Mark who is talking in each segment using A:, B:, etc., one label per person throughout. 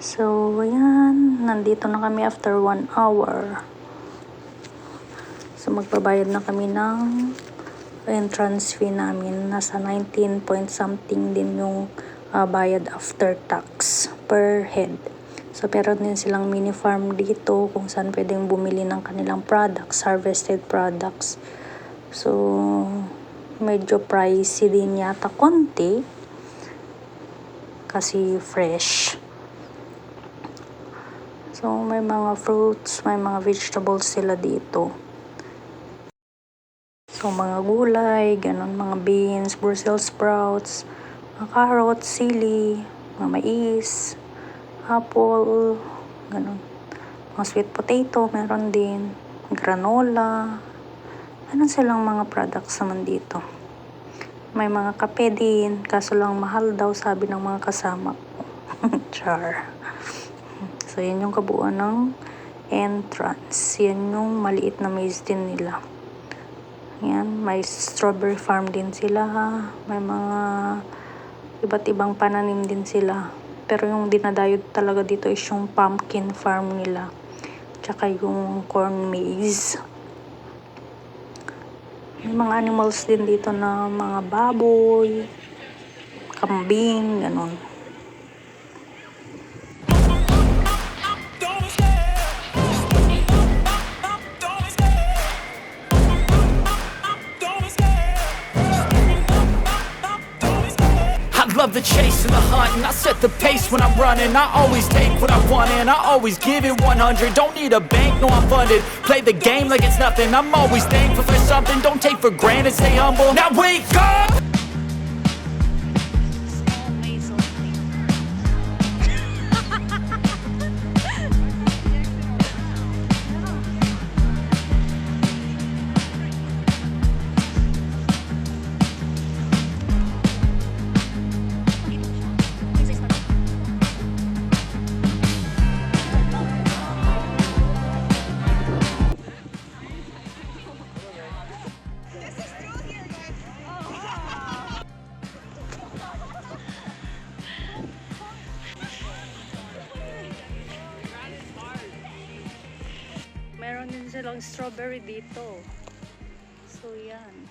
A: So, ayan. Nandito na kami after one hour. So, magbabayad na kami ng entrance fee namin. Nasa 19 point something din yung ah, bayad after tax per head. So, pero din silang mini farm dito kung saan pwedeng bumili ng kanilang products, harvested products. So, medyo pricey din yata konti kasi fresh. So, may mga fruits, may mga vegetables sila dito. So, mga gulay, ganun, mga beans, Brussels sprouts, mga carrots, sili, mga mais, apple, ganun. Mga sweet potato, meron din. Granola. Meron silang mga products naman dito. May mga kape din, kaso lang mahal daw sabi ng mga kasama ko. Char. So, yan yung kabuuan ng entrance. Yan yung maliit na maze din nila. Yan, may strawberry farm din sila. May mga iba't ibang pananim din sila. Pero yung dinadayod talaga dito is yung pumpkin farm nila. Tsaka yung corn maze. May mga animals din dito na mga baboy, kambing, ganun.
B: When I'm running I always take what I want and I always give it 100 Don't need a bank, no I'm funded. Play the game like it's nothing. I'm always thankful for something. Don't take for granted, stay humble. Now wake up!
A: Meron din silang strawberry dito. So, yan.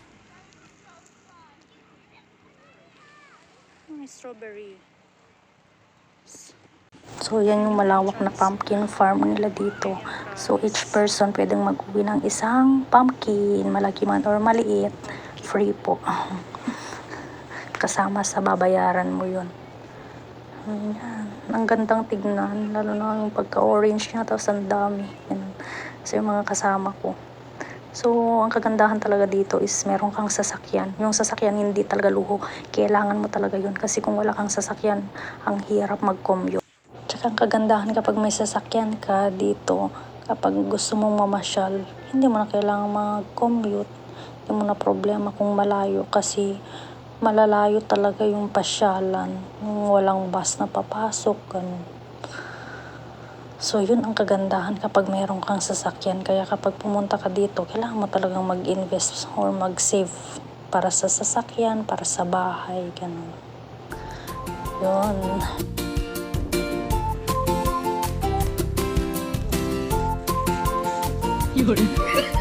A: May strawberry. So, yan yung malawak na pumpkin farm nila dito. So, each person pwedeng mag-uwi ng isang pumpkin, malaki man or maliit. Free po. Kasama sa babayaran mo yun. Ayan. Ang gandang tignan, lalo na yung pagka-orange niya, tapos ang dami. Yan. So, yung mga kasama ko. So, ang kagandahan talaga dito is meron kang sasakyan. Yung sasakyan hindi talaga luho. Kailangan mo talaga yun. Kasi kung wala kang sasakyan, ang hirap mag-commute. Tsaka ang kagandahan kapag may sasakyan ka dito, kapag gusto mong mamasyal, hindi mo na kailangan mag-commute. Hindi mo na problema kung malayo kasi malalayo talaga yung pasyalan. Yung walang bus na papasok, ganun. So, yun ang kagandahan kapag mayroon kang sasakyan. Kaya kapag pumunta ka dito, kailangan mo talagang mag-invest or mag-save para sa sasakyan, para sa bahay, ganun. Yun.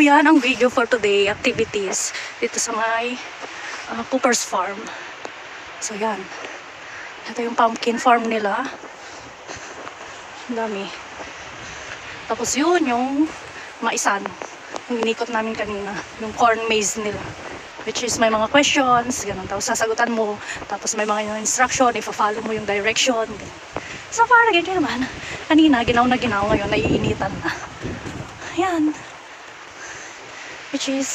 A: Yan ang video for today. Activities dito sa may uh, Cooper's Farm. So, yan. Ito yung pumpkin farm nila. Dami. Tapos yun, yung maisan. Yung inikot namin kanina. Yung corn maze nila. Which is may mga questions, ganun. Tapos sasagutan mo. Tapos may mga instruction, ifa-follow mo yung direction. Ganun. So, parang ganyan naman. Kanina, ginaw na ginaw. Ngayon, naiinitan na. Ayan. Which is,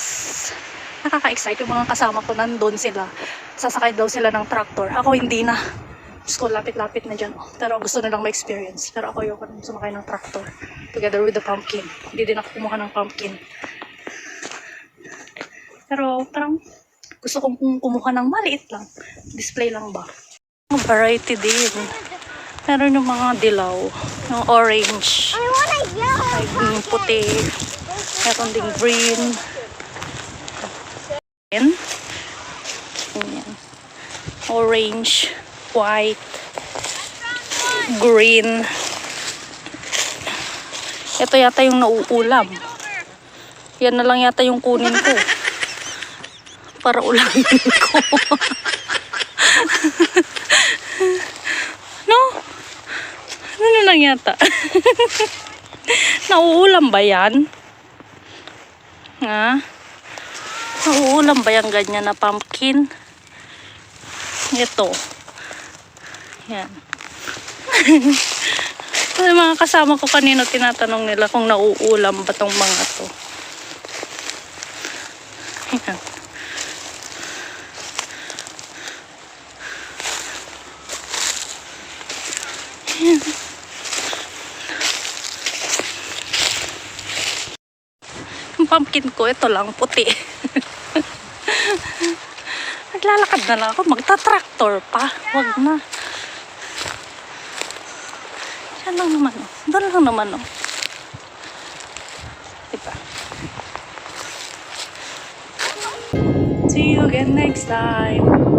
A: nakaka-excite yung mga kasama ko nandun sila. Sasakay daw sila ng tractor. Ako hindi na. Diyos ko, lapit-lapit na dyan. oh. Pero gusto nilang ma-experience. Pero ako ayoko nang sumakay ng tractor. Together with the pumpkin. Hindi din ako kumuha ng pumpkin. Pero parang
C: Gusto kong kumuha ng maliit lang. Display lang ba? Variety din. Meron yung mga dilaw. Yung orange.
D: I want a yellow.
C: Puti. Meron ding green. Yan. Yan. Orange. White. Green. Ito yata yung nauulam. Yan na lang yata yung kunin ko. Para ulamin ko. no? Ano lang yata? Nauulam ba yan? Ha? Nauulam ba yung ganyan na pumpkin? Ito. Yan. Mga kasama ko kanino tinatanong nila kung nauulam ba tong mga to. Yan. Yung pumpkin ko, ito lang, puti. Naglalakad na lang ako, magta-tractor pa. Wag na. Yan lang naman, oh. Doon lang naman, oh. Diba? See you again next time.